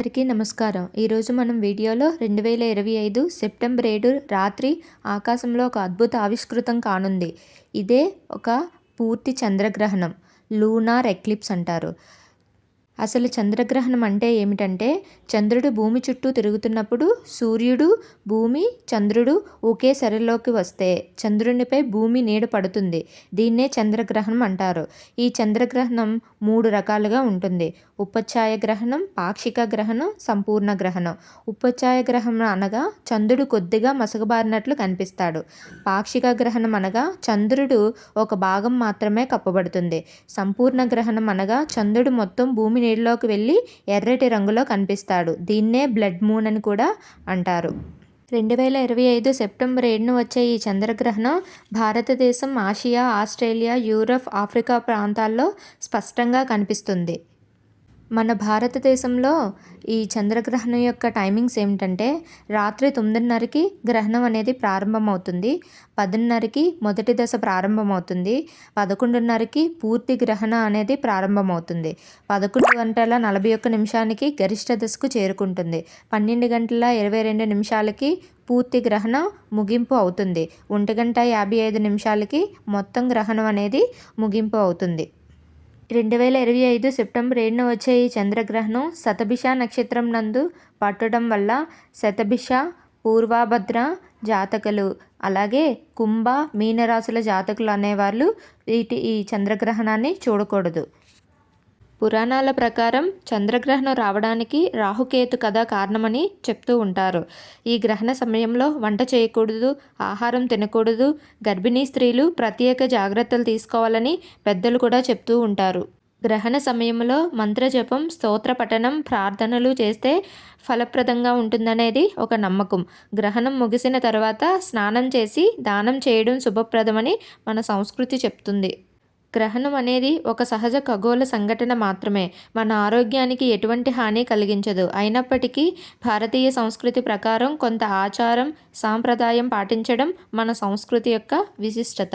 అందరికీ నమస్కారం. ఈరోజు మనం వీడియోలో రెండు వేల ఇరవై ఐదు సెప్టెంబర్ ఏడు రాత్రి ఆకాశంలో ఒక అద్భుత ఆవిష్కృతం కానుంది. ఇదే ఒక పూర్తి చంద్రగ్రహణం. లూనార్ ఎక్లిప్స్ అంటారు. అసలు చంద్రగ్రహణం అంటే ఏమిటంటే చంద్రుడు భూమి చుట్టూ తిరుగుతున్నప్పుడు సూర్యుడు భూమి చంద్రుడు ఒకే సరిలోకి వస్తే చంద్రునిపై భూమి నీడ పడుతుంది. దీన్నే చంద్రగ్రహణం అంటారు. ఈ చంద్రగ్రహణం మూడు రకాలుగా ఉంటుంది. ఉపఛాయ గ్రహణం పాక్షిక గ్రహణం సంపూర్ణ గ్రహణం. ఉపఛాయ గ్రహణం అనగా చంద్రుడు కొద్దిగా మసకబారినట్లు కనిపిస్తాడు. పాక్షిక గ్రహణం అనగా చంద్రుడు ఒక భాగం మాత్రమే కప్పబడుతుంది. సంపూర్ణ గ్రహణం అనగా చంద్రుడు మొత్తం భూమి నీళ్ళలోకి వెళ్ళి ఎర్రటి రంగులో కనిపిస్తాడు. దీన్నే బ్లడ్ మూన్ అని కూడా అంటారు. రెండు వేల ఇరవై ఐదు సెప్టెంబర్ ఏడున వచ్చే ఈ చంద్రగ్రహణం భారతదేశం ఆసియా ఆస్ట్రేలియా యూరప్ ఆఫ్రికా ప్రాంతాల్లో స్పష్టంగా కనిపిస్తుంది. మన భారతదేశంలో ఈ చంద్రగ్రహణం యొక్క టైమింగ్స్ ఏమిటంటే రాత్రి తొమ్మిదిన్నరకి గ్రహణం అనేది ప్రారంభమవుతుంది. పదిన్నరకి మొదటి దశ ప్రారంభమవుతుంది. పదకొండున్నరకి పూర్తి గ్రహణ అనేది ప్రారంభమవుతుంది. పదకొండు గంటల నలభై ఒక్క నిమిషానికి గరిష్ట దశకు చేరుకుంటుంది. పన్నెండు గంటల ఇరవై రెండు నిమిషాలకి పూర్తి గ్రహణం ముగింపు అవుతుంది. ఒంటి గంట యాభై ఐదు నిమిషాలకి మొత్తం గ్రహణం అనేది ముగింపు అవుతుంది. రెండు వేల ఇరవై ఐదు సెప్టెంబర్ ఏడున వచ్చే ఈ చంద్రగ్రహణం శతభిష నక్షత్రం నందు పట్టడం వల్ల శతభిష పూర్వాభద్ర జాతకులు అలాగే కుంభ మీనరాశుల జాతకులు అనేవాళ్ళు వీటి ఈ చంద్రగ్రహణాన్ని చూడకూడదు. పురాణాల ప్రకారం చంద్రగ్రహణం రావడానికి రాహుకేతు కథ కారణమని చెప్తూ ఉంటారు. ఈ గ్రహణ సమయంలో వంట చేయకూడదు ఆహారం తినకూడదు గర్భిణీ స్త్రీలు ప్రత్యేక జాగ్రత్తలు తీసుకోవాలని పెద్దలు కూడా చెప్తూ ఉంటారు. గ్రహణ సమయంలో మంత్రజపం స్తోత్ర పఠనం ప్రార్థనలు చేస్తే ఫలప్రదంగా ఉంటుందనేది ఒక నమ్మకం. గ్రహణం ముగిసిన తర్వాత స్నానం చేసి దానం చేయడం శుభప్రదమని మన సంస్కృతి చెప్తుంది. గ్రహణం అనేది ఒక సహజ ఖగోళ సంఘటన మాత్రమే. మన ఆరోగ్యానికి ఎటువంటి హాని కలిగించదు. అయినప్పటికీ భారతీయ సంస్కృతి ప్రకారం కొంత ఆచారం సాంప్రదాయం పాటించడం మన సంస్కృతి యొక్క విశిష్టత.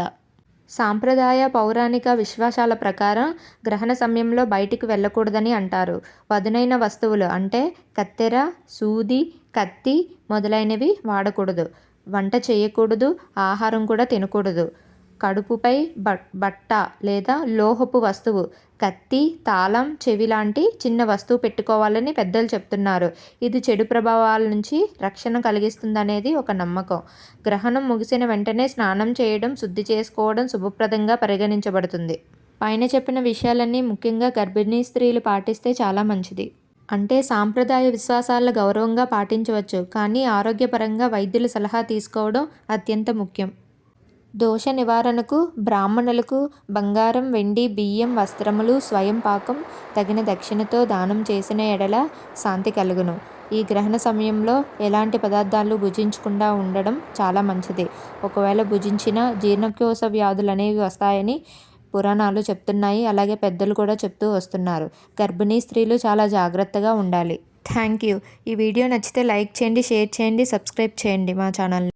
సాంప్రదాయ పౌరాణిక విశ్వాసాల ప్రకారం గ్రహణ సమయంలో బయటికి వెళ్ళకూడదని అంటారు. పదునైన వస్తువులు అంటే కత్తెర సూది కత్తి మొదలైనవి వాడకూడదు. వంట చేయకూడదు ఆహారం కూడా తినకూడదు. కడుపుపై బట్ట లేదా లోహపు వస్తువు కత్తి తాళం చెవి లాంటి చిన్న వస్తువు పెట్టుకోవాలని పెద్దలు చెప్తున్నారు. ఇది చెడు ప్రభావాల నుంచి రక్షణ కలిగిస్తుందనేది ఒక నమ్మకం. గ్రహణం ముగిసిన వెంటనే స్నానం చేయడం శుద్ధి చేసుకోవడం శుభప్రదంగా పరిగణించబడుతుంది. పైన చెప్పిన విషయాలన్నీ ముఖ్యంగా గర్భిణీ స్త్రీలు పాటిస్తే చాలా మంచిది. అంటే సాంప్రదాయ విశ్వాసాల గౌరవంగా పాటించవచ్చు కానీ ఆరోగ్యపరంగా వైద్యుల సలహా తీసుకోవడం అత్యంత ముఖ్యం. దోష నివారణకు బ్రాహ్మణులకు బంగారం వెండి బియ్యం వస్త్రములు స్వయం పాకం తగిన దక్షిణతో దానం చేసిన ఎడల శాంతి కలుగును. ఈ గ్రహణ సమయంలో ఎలాంటి పదార్థాలు భుజించకుండా ఉండడం చాలా మంచిది. ఒకవేళ భుజించిన జీర్ణకోశ వ్యాధులు అనేవి వస్తాయని పురాణాలు చెప్తున్నాయి. అలాగే పెద్దలు కూడా చెప్తూ వస్తున్నారు. గర్భిణీ స్త్రీలు చాలా జాగ్రత్తగా ఉండాలి. Thank you. ఈ వీడియో నచ్చితే లైక్ చేయండి షేర్ చేయండి సబ్స్క్రైబ్ చేయండి మా ఛానల్ని.